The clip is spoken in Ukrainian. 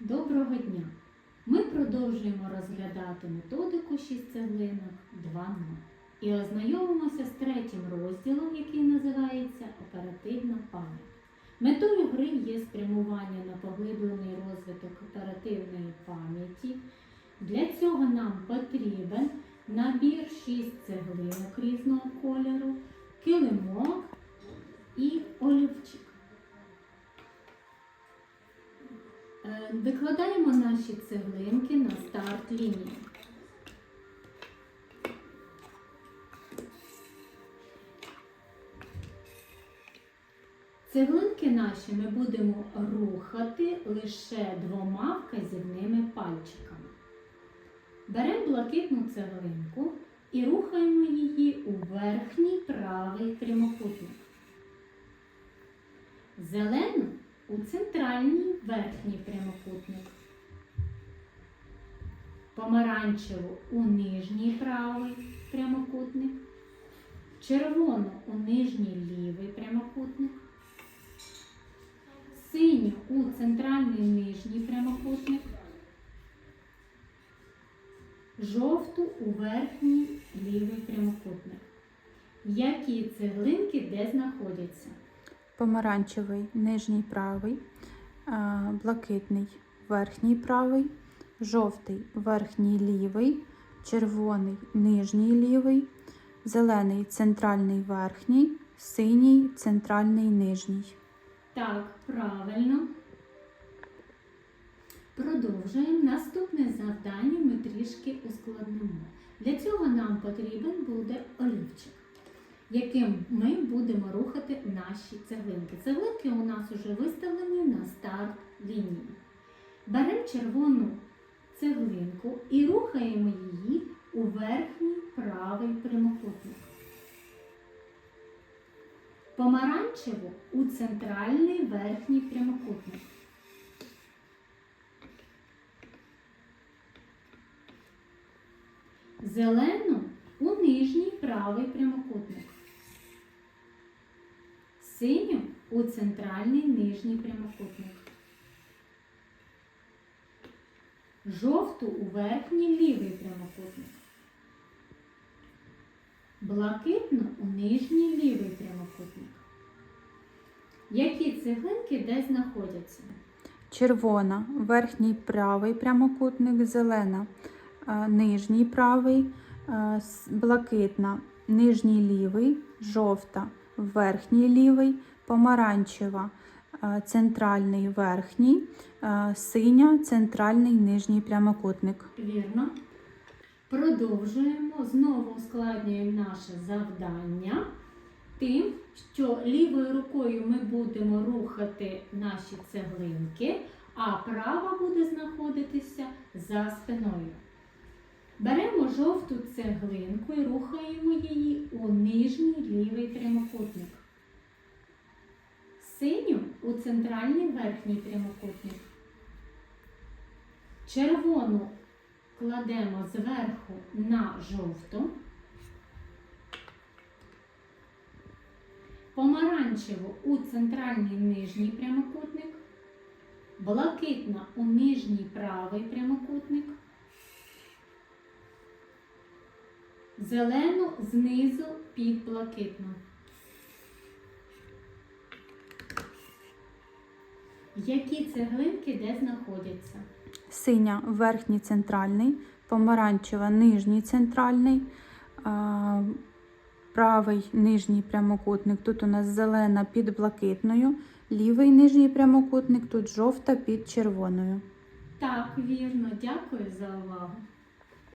Доброго дня! Ми продовжуємо розглядати методику 6 цеглинок 2.0 і ознайомимося з третім розділом, який називається Оперативна пам'ять. Метою гри є спрямування на поглиблений розвиток оперативної пам'яті. Для цього нам потрібен набір 6 цеглинок різного кольору, килимок наші цеглинки на старт лінії. Цеглинки наші ми будемо рухати лише двома вказівними пальчиками. Беремо блакитну цеглинку і рухаємо її у верхній правий прямокутник. Зелену у центральній верхній прямокутник. Помаранчеву у нижній правий прямокутник. Червону у нижній лівий прямокутник. Синю у центральний нижній прямокутник. Жовту у верхній лівий прямокутник. Які цеглинки де знаходяться? помаранчевий нижній правий, блакитний верхній правий, жовтий верхній лівий, червоний нижній лівий, зелений центральний верхній, синій центральний нижній. Так, правильно. Продовжуємо. Наступне завдання ми трішки ускладнимо. Для цього нам потрібен буде олівчик, яким ми будемо рухати наші цеглинки. Цеглинки у нас вже виставлені на старт лінії. Беремо червону цеглинку і рухаємо її у верхній правий прямокутник. Помаранчеву у центральний верхній прямокутник. Зелену у нижній правий прямокутник. Синю у центральний нижній прямокутник. Жовту у верхній лівий прямокутник. Блакитну у нижній лівий прямокутник. Які цеглинки де знаходяться? Червона верхній правий прямокутник, зелена нижній правий, блакитна нижній лівий, жовта верхній лівий, помаранчева центральний верхній, синя центральний нижній прямокутник. Вірно. Продовжуємо, знову ускладнюємо наше завдання тим, що лівою рукою ми будемо рухати наші цеглинки, а права буде знаходитися за спиною. Беремо жовту цеглинку і рухаємо її у нижній лівий прямокутник. Синю у центральний верхній прямокутник. Червону кладемо зверху на жовту. Помаранчеву у центральний нижній прямокутник. Блакитна у нижній правий прямокутник. Зелену знизу під блакитну. Які цеглинки де знаходяться? Синя верхній центральний, помаранчева нижній центральний, правий нижній прямокутник. Тут у нас зелена під блакитною, лівий нижній прямокутник, тут жовта під червоною. Так, вірно, дякую за увагу.